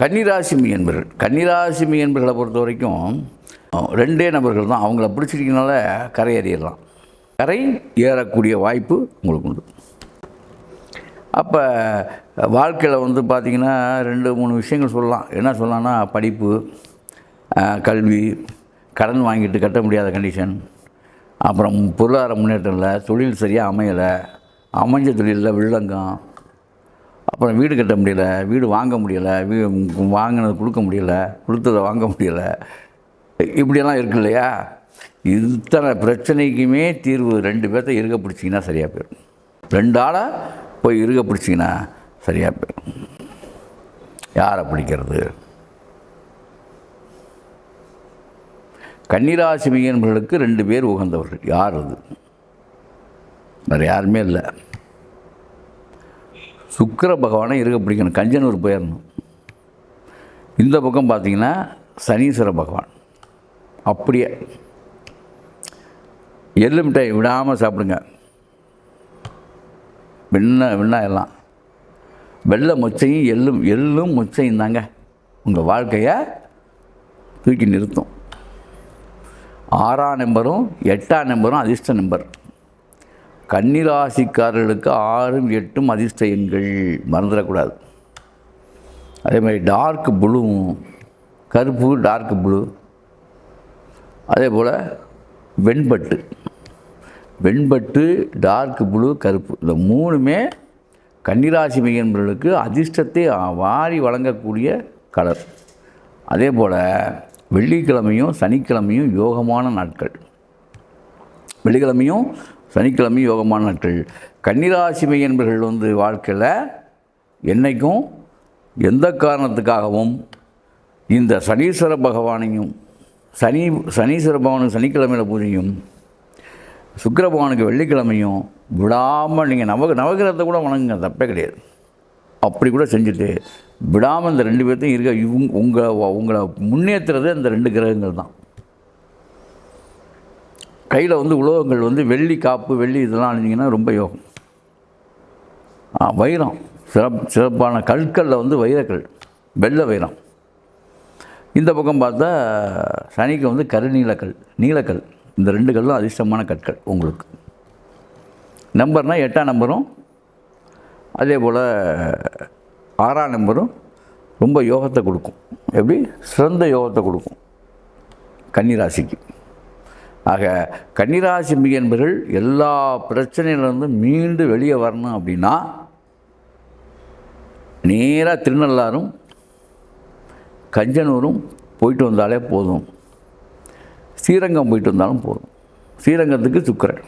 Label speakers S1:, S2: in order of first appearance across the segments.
S1: கன்னிராசிமி என்பர்கள் கன்னிராசிமி என்பர்களை பொறுத்த வரைக்கும் ரெண்டே நபர்கள் தான். அவங்கள பிடிச்சிருக்கனால கரை ஏறிடலாம். கரை ஏறக்கூடிய வாய்ப்பு உங்களுக்கு உண்டு. அப்போ வாழ்க்கையில் வந்து பார்த்திங்கன்னா ரெண்டு மூணு விஷயங்கள் சொல்லலாம். என்ன சொல்லலாம்னா படிப்பு கல்வி கடன் வாங்கிட்டு கட்ட முடியாத கண்டிஷன் அப்புறம் பொருளாதார முன்னேற்றம் இல்லை தொழில் சரியாக அமையலை அமைஞ்ச தொழிலில் வில்லங்கம் அப்புறம் வீடு கட்ட முடியல வீடு வாங்க முடியலை வீ வாங்கினது கொடுக்க முடியல கொடுத்ததை வாங்க முடியலை. இப்படியெல்லாம் இருக்கு இல்லையா? இத்தனை பிரச்சனைக்குமே தீர்வு ரெண்டு பேர்த்த இருக்க பிடிச்சிங்கன்னா சரியாக போயிடும். ரெண்டு ஆளை போய் இருக்க பிடிச்சிங்கன்னா சரியாக போயிடும். யாரை பிடிக்கிறது? கன்னிராசி மீனவர்களுக்கு ரெண்டு பேர் உகந்தவர்கள். யார் அது? வேறு யாருமே இல்லை. சுக்கிர பகவானை இருக்க பிடிக்கணும். கஞ்சனூர் போயிடணும் இந்த பக்கம் பார்த்தீங்கன்னா சனீஸ்வர பகவான். அப்படியே. எள்ளு மிட்டாய் விடாமல் சாப்பிடுங்க. வெண்ண வெண்ணா எல்லாம். வெள்ளை மொச்சையும் எள்ளும் எள்ளும் மொச்சையும் தாங்க. உங்கள் வாழ்க்கையை தூக்கி நிறுத்தும். ஆறாம் நம்பரும் எட்டாம் நம்பரும் அதிர்ஷ்ட நம்பர். கன்னிராசிக்காரர்களுக்கு ஆறும் எட்டும் அதிர்ஷ்ட எண்கள் மறந்துடக்கூடாது. அதே மாதிரி டார்க் ப்ளூவும் கருப்பு டார்க் ப்ளூ அதே போல் வெண்பட்டு. வெண்பட்டு டார்க் ப்ளூ கருப்பு. இந்த மூணுமே கன்னிராசி மையன்பர்களுக்கு அதிர்ஷ்டத்தை வாரி வழங்கக்கூடிய கலர். அதே போல் வெள்ளிக்கிழமையும் சனிக்கிழமையும் யோகமான நாட்கள். வெள்ளிக்கிழமையும் சனிக்கிழமையும் யோகமான நாட்கள். கன்னிராசிமை என்பர்கள் வந்து வாழ்க்கையில் என்றைக்கும் எந்த காரணத்துக்காகவும் இந்த சனீஸ்வர பகவானையும் சனி சனீஸ்வர பகவானுக்கு சனிக்கிழமையில் பூஜையும் சுக்கர பகவானுக்கு வெள்ளிக்கிழமையும் விடாமல் நீங்கள் நவ நவகிரகத்தை கூட வணங்குங்க தப்பே கிடையாது. அப்படி கூட செஞ்சுட்டு விடாமல் இந்த ரெண்டு பேர்த்தையும் இருக்க இவங்க உங்களை உங்களை முன்னேற்றுறது இந்த ரெண்டு கிரகங்கள் தான். கையில் வந்து உலோகங்கள் வந்து வெள்ளி காப்பு வெள்ளி இதெல்லாம் அணிஞ்சிங்கன்னா ரொம்ப யோகம். வைரம். சிறப் சிறப்பான கற்களில் வந்து வைரக்கல் வெள்ளை வைரம். இந்த பக்கம் பார்த்தா சனிக்கு வந்து கருநீலக்கல் நீலக்கல் இந்த ரெண்டு கல்லும் அதிர்ஷ்டமான கற்கள் உங்களுக்கு. நம்பர்னால் எட்டாம் நம்பரும் அதே போல் ஆறாம் நம்பரும் ரொம்ப யோகத்தை கொடுக்கும். எப்படி? சிறந்த யோகத்தை கொடுக்கும். கன்னிராசிக்கு ஆக கன்னிராசி என்பர்கள் எல்லா பிரச்சனையிலேருந்து மீண்டு வெளியே வரணும் அப்படின்னா நேராக திருநள்ளாரும் கஞ்சனூரும் போயிட்டு வந்தாலே போதும். ஸ்ரீரங்கம் போயிட்டு வந்தாலும் போதும். ஸ்ரீரங்கத்துக்கு சுக்கரன்.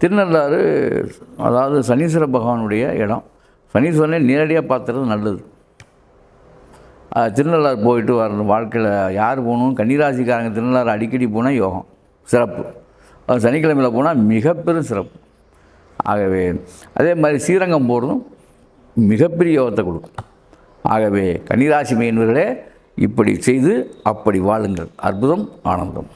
S1: திருநள்ளாறு அதாவது சனீஸ்வர பகவானுடைய இடம். சனீஸ்வரனை நேரடியாக பார்த்துறது நல்லது. திருநள்ளாறு போயிட்டு வர வாழ்க்கையில் யார் போகணும்? கன்னிராசிக்காரங்க திருநள்ளாறு அடிக்கடி போனால் யோகம் சிறப்பு. சனிக்கிழமையில் போனால் மிகப்பெரும் சிறப்பு. ஆகவே அதே மாதிரி ஸ்ரீரங்கம் போகிறதும் மிகப்பெரிய யோகத்தை கொடுக்கும். ஆகவே கன்னிராசி மீனவர்களே இப்படி செய்து அப்படி வாழுங்கள். அற்புதம் ஆனந்தம்.